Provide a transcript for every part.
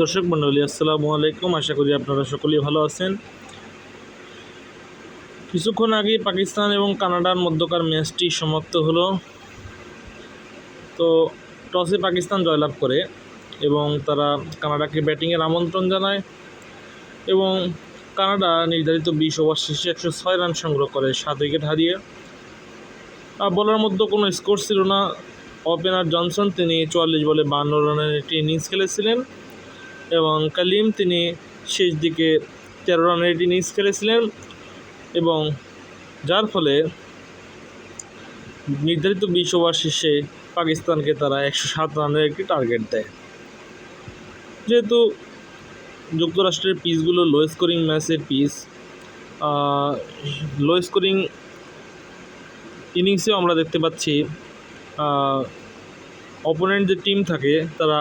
দর্শক মণ্ডলী, আসসালামু আলাইকুম। আশা করি আপনারা সকলেই ভালো আছেন। কিছুক্ষণ আগে পাকিস্তান এবং কানাডার মধ্যকার ম্যাচটি সমাপ্ত হলো। তো টসে পাকিস্তান জয়লাভ করে এবং তারা কানাডাকে ব্যাটিংয়ের আমন্ত্রণ জানায় এবং কানাডা নির্ধারিত বিশ ওভার শেষে একশো ছয় রান সংগ্রহ করে, সাত উইকেট হারিয়ে। আর বলার মধ্যে কোনো স্কোর ছিল না। ওপেনার জনসন, তিনি চুয়াল্লিশ বলে বান্ন রানের একটি ইনিংস খেলেছিলেন। এবং কালিম তিনি শেষ দিকে তেরো রানের ইনিংস খেলেছিলেন এবং যার ফলে নির্ধারিত বিশ ওভার শেষে পাকিস্তানকে তারা একশো সাত রানের একটি টার্গেট দেয়। যেহেতু যুক্তরাষ্ট্রের পিচগুলো লো স্কোরিং ম্যাচের পিচ লো স্কোরিং ইনিংসেও আমরা দেখতে পাচ্ছি অপোনেন্ট যে টিম থাকে, তারা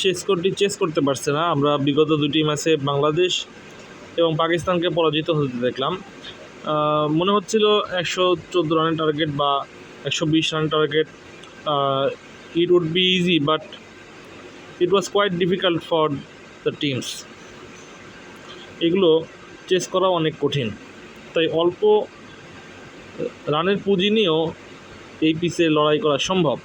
সে স্কোরটি চেস করতে পারছে না। আমরা বিগত দুটি ম্যাচে বাংলাদেশ এবং পাকিস্তানকে পরাজিত হতে দেখলাম। মনে হচ্ছিল একশো চোদ্দ রানের টার্গেট বা একশো বিশ রানের target it would be easy but it was quite difficult for the teams এগুলো চেস করা অনেক কঠিন। তাই অল্প রানের পুঁজি নিয়েও এই পিচে লড়াই করা সম্ভব।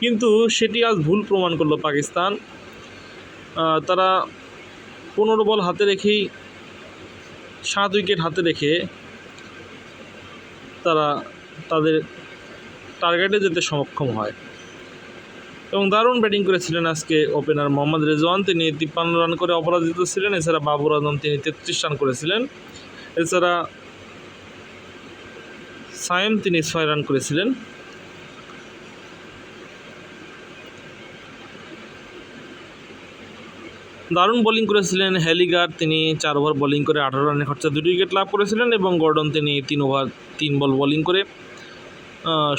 কিন্তু সেটি আজ ভুল প্রমাণ করল পাকিস্তান। তারা পনেরো বল হাতে রেখেই সাত উইকেট হাতে রেখে তারা তাদের টার্গেটে যেতে সক্ষম হয়। এবং দারুণ ব্যাটিং করেছিলেন আজকে ওপেনার মোহাম্মদ রেজওয়ান। তিনি তিপ্পান্ন রান করে অপরাজিত ছিলেন। এছাড়া বাবর আজম, তিনি তেত্রিশ রান করেছিলেন। এছাড়া সায়েম, তিনি ছয় রান করেছিলেন। দারুণ বোলিং করেছিলেন হ্যালিগার তিনি চার ওভার বোলিং করে আঠারো রানের খরচা দুটি উইকেট লাভ করেছিলেন এবং গর্ডন তিনি তিন ওভার তিন বল বোলিং করে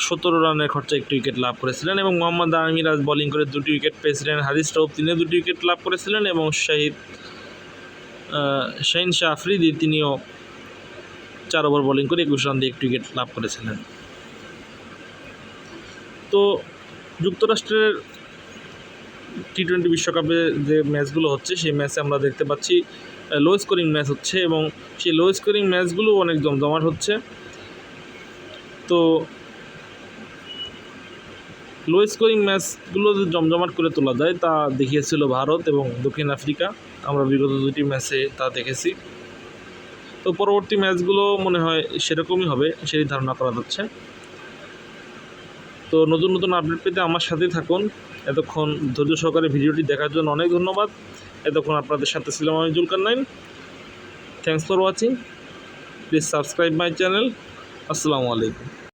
সতেরো রানের খরচা একটি উইকেট লাভ করেছিলেন এবং মোহাম্মদ আমিরাজ বোলিং করে দুটি উইকেট পেয়েছিলেন। হারিস রৌফ তিনি দুটি উইকেট লাভ করেছিলেন এবং শাহিদ শাহিন শাহ আফ্রিদি তিনিও চার ওভার বোলিং করে একুশ রান দিয়ে একটি উইকেট লাভ করেছিলেন। তো যুক্তরাষ্ট্রের টি টোয়েন্টি বিশ্বকাপে যে ম্যাচগুলো হচ্ছে, সেই ম্যাচে আমরা দেখতে পাচ্ছি লো স্কোরিং ম্যাচ হচ্ছে এবং সেই লো স্কোরিং ম্যাচগুলো অনেক জমজমাট হচ্ছে। তো লো স্কোরিং ম্যাচগুলো যে জমজমাট করে তোলা যায়, তা দেখিয়েছিল ভারত এবং দক্ষিণ আফ্রিকা। আমরা বিগত দুটি ম্যাচে তা দেখেছি। তো পরবর্তী ম্যাচগুলো মনে হয় সেরকমই হবে, সেই ধারণা করা যাচ্ছে। তো নতুন নতুন আপডেট পেতে আমার সাথেই থাকুন। এতক্ষণ ধৈর্য সহকারে ভিডিওটি দেখার জন্য অনেক ধন্যবাদ। এতক্ষণ আপনাদের সাথে ছিলাম আমি Zulkarnain thanks for watching please subscribe my channel আসসালামু আলাইকুম।